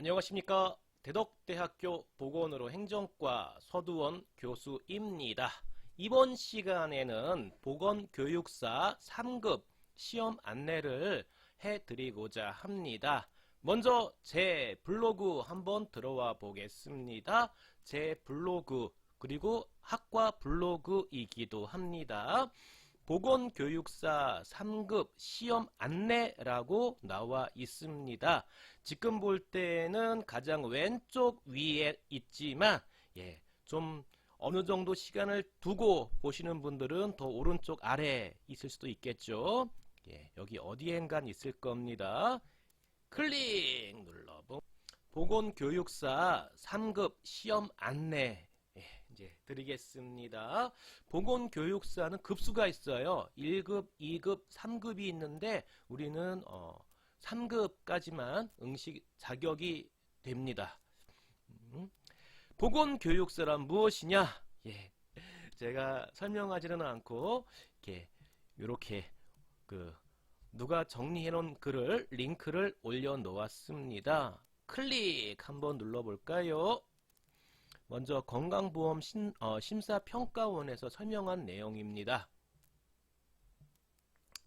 안녕하십니까. 대덕대학교 보건으로 행정과 서두원 교수입니다. 이번 시간에는 보건교육사 3급 시험 안내를 해드리고자 합니다. 먼저 제 블로그 한번 들어와 보겠습니다. 제 블로그 그리고 학과 블로그이기도 합니다. 보건교육사 3급 시험 안내라고 나와 있습니다. 지금 볼 때는 가장 왼쪽 위에 있지만 예, 좀 어느 정도 시간을 두고 보시는 분들은 더 오른쪽 아래에 있을 수도 있겠죠. 예, 여기 어디엔간 있을 겁니다. 클릭 눌러보. 보건교육사 3급 시험 안내 예, 이제 드리겠습니다. 보건교육사는 급수가 있어요. 1급, 2급, 3급이 있는데 우리는 어, 3급까지만 응시 자격이 됩니다. 음. 보건교육사란 무엇이냐? 예. 제가 설명하지는 않고 이렇게 이렇게 그 누가 정리해 놓은 글을 링크를 올려 놓았습니다. 클릭 한번 눌러 볼까요? 먼저 건강보험 심, 어, 심사평가원에서 설명한 내용입니다.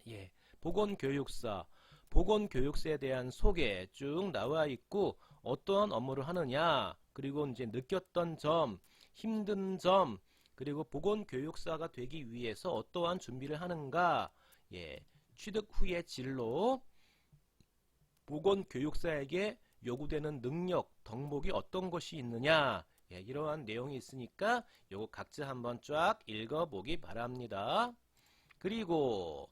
예, 보건교육사, 보건교육사에 대한 소개 쭉 나와 있고 어떠한 업무를 하느냐, 그리고 이제 느꼈던 점, 힘든 점, 그리고 보건교육사가 되기 위해서 어떠한 준비를 하는가, 예, 취득 후의 진로, 보건교육사에게 요구되는 능력, 덕목이 어떤 것이 있느냐, 예, 이러한 내용이 있으니까 요거 각자 한번 쫙 읽어보기 바랍니다. 그리고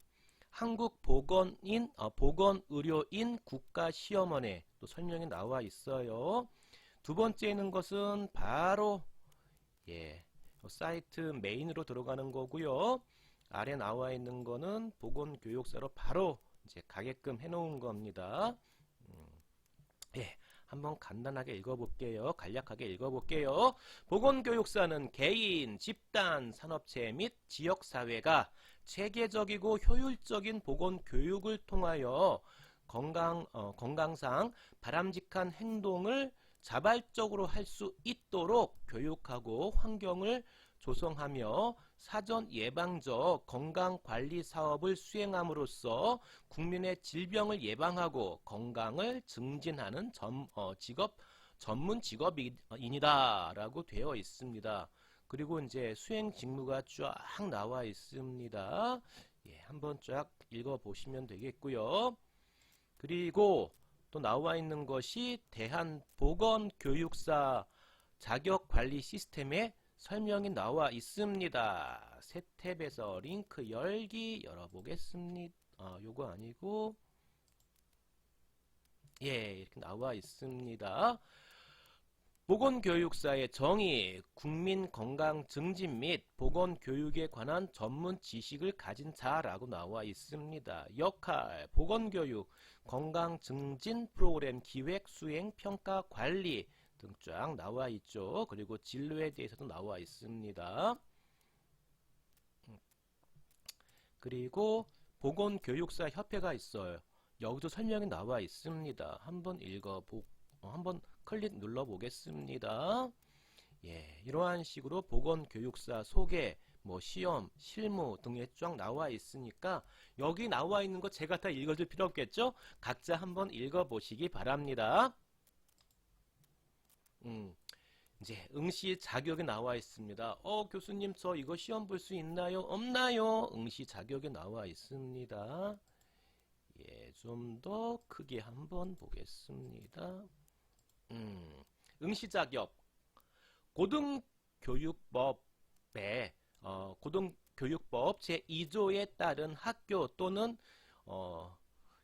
한국 보건인, 어, 보건의료인 국가시험원에 또 설명이 나와 있어요. 두 번째 있는 것은 바로 예, 사이트 메인으로 들어가는 거고요. 아래 나와 있는 거는 보건교육사로 바로 이제 가게끔 해놓은 겁니다. 음, 예, 한번 간단하게 읽어볼게요. 간략하게 읽어볼게요. 보건교육사는 개인, 집단, 산업체 및 지역사회가 체계적이고 효율적인 보건교육을 통하여 건강, 어, 건강상 바람직한 행동을 자발적으로 할 수 있도록 교육하고 환경을 조성하며 사전 예방적 건강관리 사업을 수행함으로써 국민의 질병을 예방하고 건강을 증진하는 점, 어, 직업, 전문 직업인이다. 라고 되어 있습니다. 그리고 이제 수행 직무가 쫙 나와 있습니다. 예, 한번 쫙 읽어보시면 되겠고요. 그리고 또 나와 있는 것이 대한보건교육사 자격관리 시스템의 설명이 나와 있습니다. 새 탭에서 링크 열기 열어보겠습니다. 아, 요거 아니고 예, 이렇게 나와 있습니다. 보건교육사의 정의, 국민 건강 증진 및 보건교육에 관한 전문 지식을 가진 자라고 나와 있습니다. 역할, 보건교육, 건강 증진 프로그램 기획, 수행, 평가, 관리 등 쫙 나와 있죠. 그리고 진로에 대해서도 나와 있습니다. 그리고 보건교육사 협회가 있어요. 여기도 설명이 나와 있습니다. 한번 읽어보, 어, 한번 클릭 눌러 보겠습니다. 예, 이러한 식으로 보건교육사 소개, 뭐 시험, 실무 등에 쫙 나와 있으니까 여기 나와 있는 거 제가 다 읽어줄 필요 없겠죠? 각자 한번 읽어보시기 바랍니다. 음, 이제 응시 자격이 나와 있습니다. 어, 교수님 저 이거 시험 볼 수 있나요? 없나요? 응시 자격이 나와 있습니다. 예, 좀 더 크게 한번 보겠습니다. 음, 응시 자격 고등교육법에 어, 고등교육법 제2조에 따른 학교 또는 어,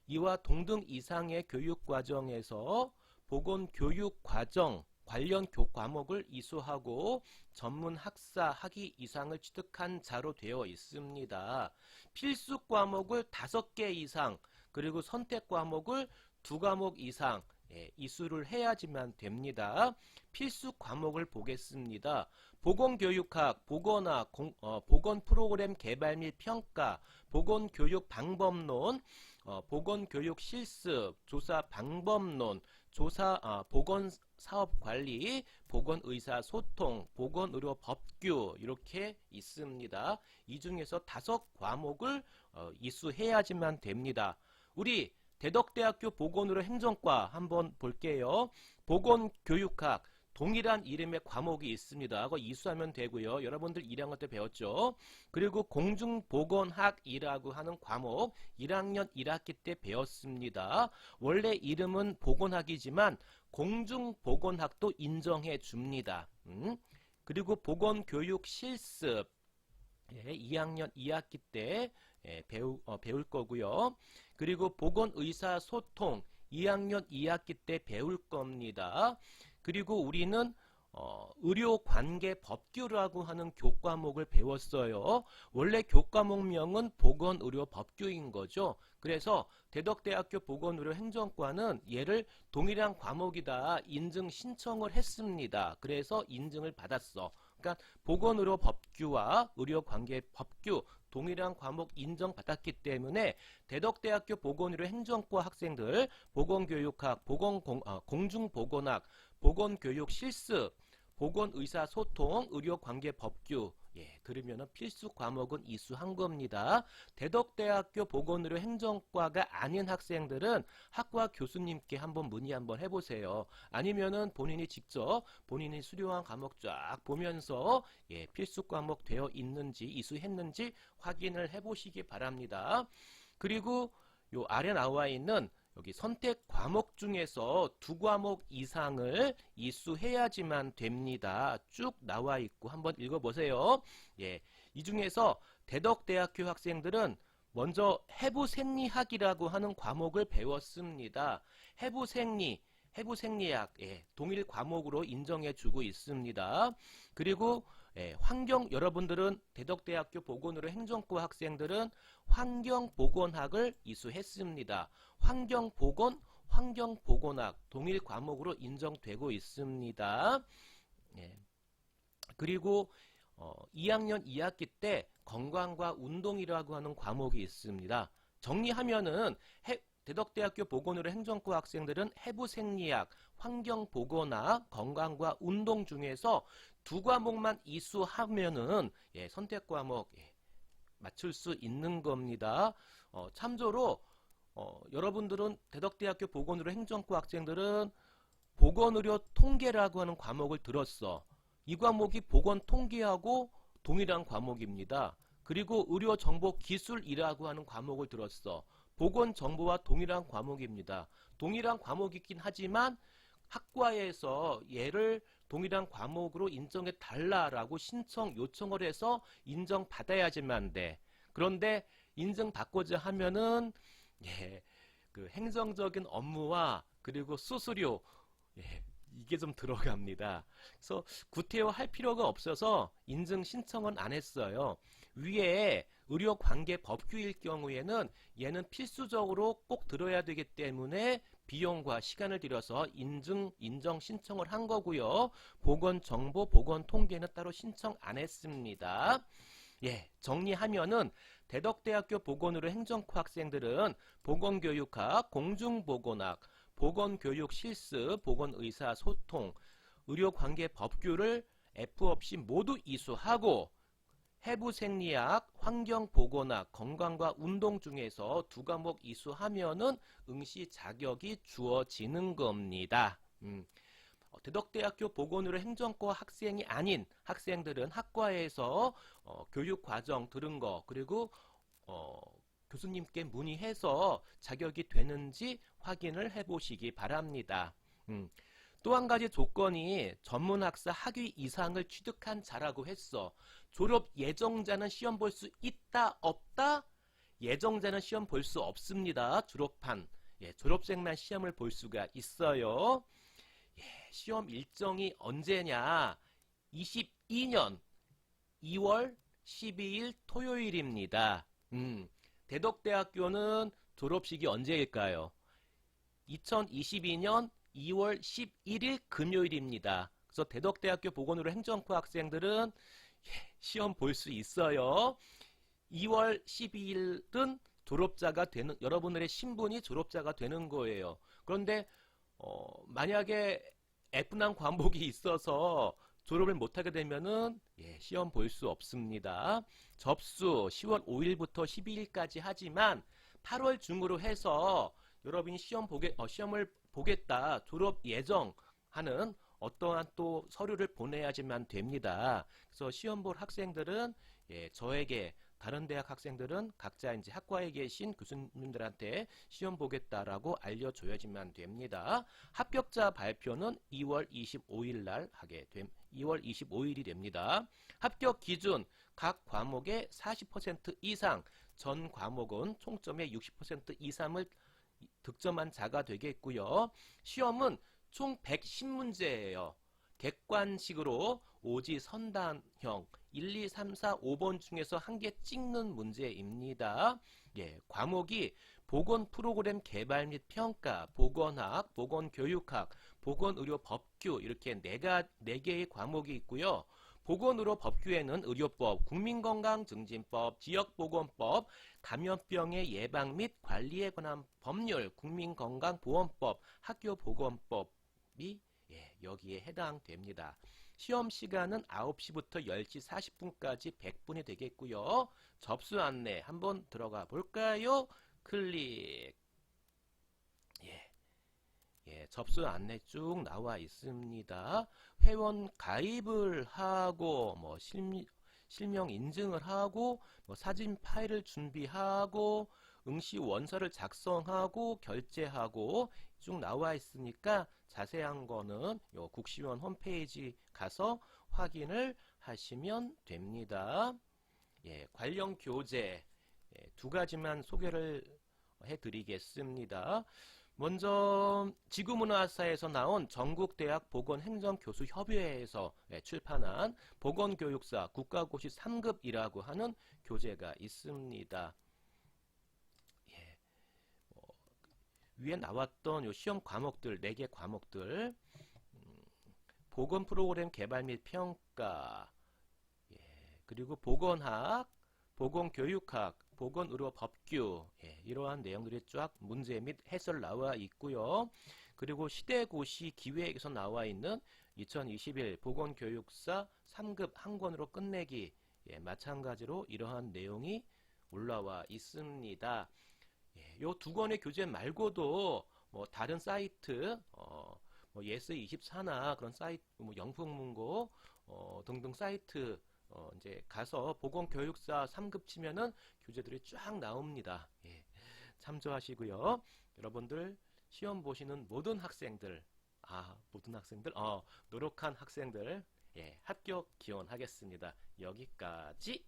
이와 동등 이상의 교육 과정에서 보건교육 과정 관련 교 과목을 이수하고 전문 학사 학위 이상을 취득한 자로 되어 있습니다. 필수 과목을 다섯 개 이상 그리고 선택 과목을 두 과목 이상 예, 이수를 해야지만 됩니다. 필수 과목을 보겠습니다. 보건교육학, 보건학, 공, 어, 보건 프로그램 개발 및 평가, 보건교육 방법론, 어, 보건교육 실습, 조사 방법론, 조사 아, 보건 사업 관리, 보건 의사 소통, 보건 의료 법규 이렇게 있습니다. 이 중에서 다섯 과목을 어, 이수해야지만 됩니다. 우리 대덕대학교 보건의료 행정과 한번 볼게요. 보건교육학 동일한 이름의 과목이 있습니다. 그거 이수하면 되고요. 여러분들 1학년 때 배웠죠. 그리고 공중보건학이라고 하는 과목 1학년 1학기 때 배웠습니다. 원래 이름은 보건학이지만 공중보건학도 인정해 줍니다. 음? 그리고 보건교육 실습 예, 2학년 2학기 때 예, 배우, 어, 배울 거고요. 그리고 보건의사소통 2학년 2학기 때 배울 겁니다. 그리고 우리는 어, 의료관계법규라고 하는 교과목을 배웠어요. 원래 교과목명은 보건의료법규인 거죠. 그래서 대덕대학교 보건의료행정과는 얘를 동일한 과목이다 인증 신청을 했습니다. 그래서 인증을 받았어. 그러니까 보건의료법규와 의료관계법규 동일한 과목 인정받았기 때문에 대덕대학교 보건의료 행정과 학생들 보건교육학, 보건공, 아, 공중보건학, 보건교육 실습, 보건의사 소통, 의료관계법규 예, 들으면 필수 과목은 이수한 겁니다. 대덕대학교 보건의료 행정과가 아닌 학생들은 학과 교수님께 한번 문의 한번 해보세요. 아니면은 본인이 직접 본인이 수료한 과목 쫙 보면서 예, 필수 과목 되어 있는지 이수했는지 확인을 해보시기 바랍니다. 그리고 요 아래 나와 있는 여기 선택 과목 중에서 두 과목 이상을 이수해야지만 됩니다. 쭉 나와 있고 한번 읽어보세요. 예, 이 중에서 대덕대학교 학생들은 먼저 해부생리학이라고 하는 과목을 배웠습니다. 해부생리, 해부 생리학, 예, 동일 과목으로 인정해 주고 있습니다. 그리고 예, 환경 여러분들은 대덕대학교 보건의료 행정과 학생들은 환경보건학을 이수했습니다. 환경보건, 환경보건학 동일 과목으로 인정되고 있습니다. 예. 그리고 어, 2학년 2학기 때 건강과 운동이라고 하는 과목이 있습니다. 정리하면은 해, 대덕대학교 보건의료 행정과 학생들은 해부생리학, 환경보건학, 건강과 운동 중에서 두 과목만 이수하면은 예, 선택 과목 예, 맞출 수 있는 겁니다. 어, 참조로 어, 여러분들은 대덕대학교 보건의료 행정과 학생들은 보건의료 통계라고 하는 과목을 들었어. 이 과목이 보건 통계하고 동일한 과목입니다. 그리고 의료 정보 기술이라고 하는 과목을 들었어. 보건 정보와 동일한 과목입니다. 동일한 과목이긴 하지만 학과에서 얘를 동일한 과목으로 인정해 달라라고 신청 요청을 해서 인정받아야지만 돼. 그런데 인증받고자 하면은 예, 그 행정적인 업무와 그리고 수수료 예, 이게 좀 들어갑니다. 그래서 구태여 할 필요가 없어서 인증 신청은 안 했어요. 위에 의료 관계 법규일 경우에는 얘는 필수적으로 꼭 들어야 되기 때문에 비용과 시간을 들여서 인증 인정 신청을 한 거고요. 보건 정보, 보건 통계는 따로 신청 안 했습니다. 예, 정리하면은 대덕대학교 보건의료 행정과 학생들은 보건교육학, 공중보건학, 보건교육 실습, 보건의사 소통, 의료관계 법규를 F 없이 모두 이수하고 해부생리학, 환경보건학, 건강과 운동 중에서 두 과목 이수하면은 응시 자격이 주어지는 겁니다. 음. 어, 대덕대학교 보건의료 행정과 학생이 아닌 학생들은 학과에서 어, 교육 과정 들은 거 그리고 어, 교수님께 문의해서 자격이 되는지 확인을 해보시기 바랍니다. 음. 또 한 가지 조건이 전문학사 학위 이상을 취득한 자라고 했어. 졸업 예정자는 시험 볼 수 있다 없다? 예정자는 시험 볼 수 없습니다. 졸업한 예, 졸업생만 시험을 볼 수가 있어요. 예, 시험 일정이 언제냐? 22년 2월 12일 토요일입니다. 음, 대덕대학교는 졸업식이 언제일까요? 2022년 2월 11일 금요일입니다. 그래서 대덕대학교 보건의료 행정과 학생들은 예, 시험 볼 수 있어요. 2월 12일은 졸업자가 되는 여러분들의 신분이 졸업자가 되는 거예요. 그런데 어, 만약에 F난 과목이 있어서 졸업을 못하게 되면은 예, 시험 볼 수 없습니다. 접수 10월 5일부터 12일까지 하지만 8월 중으로 해서 여러분이 시험 보게 어, 시험을 보겠다 졸업 예정 하는 어떠한 또 서류를 보내야지만 됩니다. 그래서 시험 볼 학생들은 예, 저에게 다른 대학 학생들은 각자 이제 학과에 계신 교수님들한테 시험 보겠다라고 알려줘야지만 됩니다. 합격자 발표는 2월 25일 날 하게 됨. 2월 25일이 됩니다. 합격 기준 각 과목의 40% 이상 전 과목은 총점의 60% 이상을 득점한 자가 되겠고요. 시험은 총 110문제예요. 객관식으로 오지 선단형 1, 2, 3, 4, 5번 중에서 한 개 찍는 문제입니다. 예, 과목이 보건 프로그램 개발 및 평가, 보건학, 보건교육학, 보건의료 법규 이렇게 네가 네 개의 과목이 있고요. 보건의료 법규에는 의료법, 국민건강증진법, 지역보건법, 감염병의 예방 및 관리에 관한 법률, 국민건강보험법, 학교보건법이 예, 여기에 해당됩니다. 시험 시간은 9시부터 10시 40분까지 100분이 되겠고요. 접수 안내 한번 들어가 볼까요? 클릭. 예. 예, 접수 안내 쭉 나와 있습니다. 회원 가입을 하고 뭐 실, 실명 인증을 하고 뭐 사진 파일을 준비하고 응시 원서를 작성하고 결제하고 쭉 나와 있으니까 자세한 거는 요 국시원 홈페이지 가서 확인을 하시면 됩니다. 예, 관련 교재 예, 두 가지만 소개를 해드리겠습니다. 먼저 지구문화사에서 나온 전국대학 보건행정교수협의회에서 예, 출판한 보건교육사 국가고시 3급이라고 하는 교재가 있습니다. 위에 나왔던 요 시험 과목들, 4개 과목들, 음, 보건 프로그램 개발 및 평가, 예, 그리고 보건학, 보건교육학, 보건의료 법규, 예, 이러한 내용들이 쫙 문제 및 해설 나와 있고요. 그리고 시대고시 기획에서 나와 있는 2021 보건교육사 3급 한 권으로 끝내기, 예, 마찬가지로 이러한 내용이 올라와 있습니다. 예, 요두 권의 교재 말고도 뭐 다른 사이트, 어, 뭐 예스24나 그런 사이트, 뭐 영풍문고 어, 등등 사이트 어, 이제 가서 보건교육사 3급 치면은 교재들이 쫙 나옵니다. 예, 참조하시고요. 여러분들 시험 보시는 모든 학생들, 아 모든 학생들, 어, 노력한 학생들, 예, 합격 기원하겠습니다. 여기까지.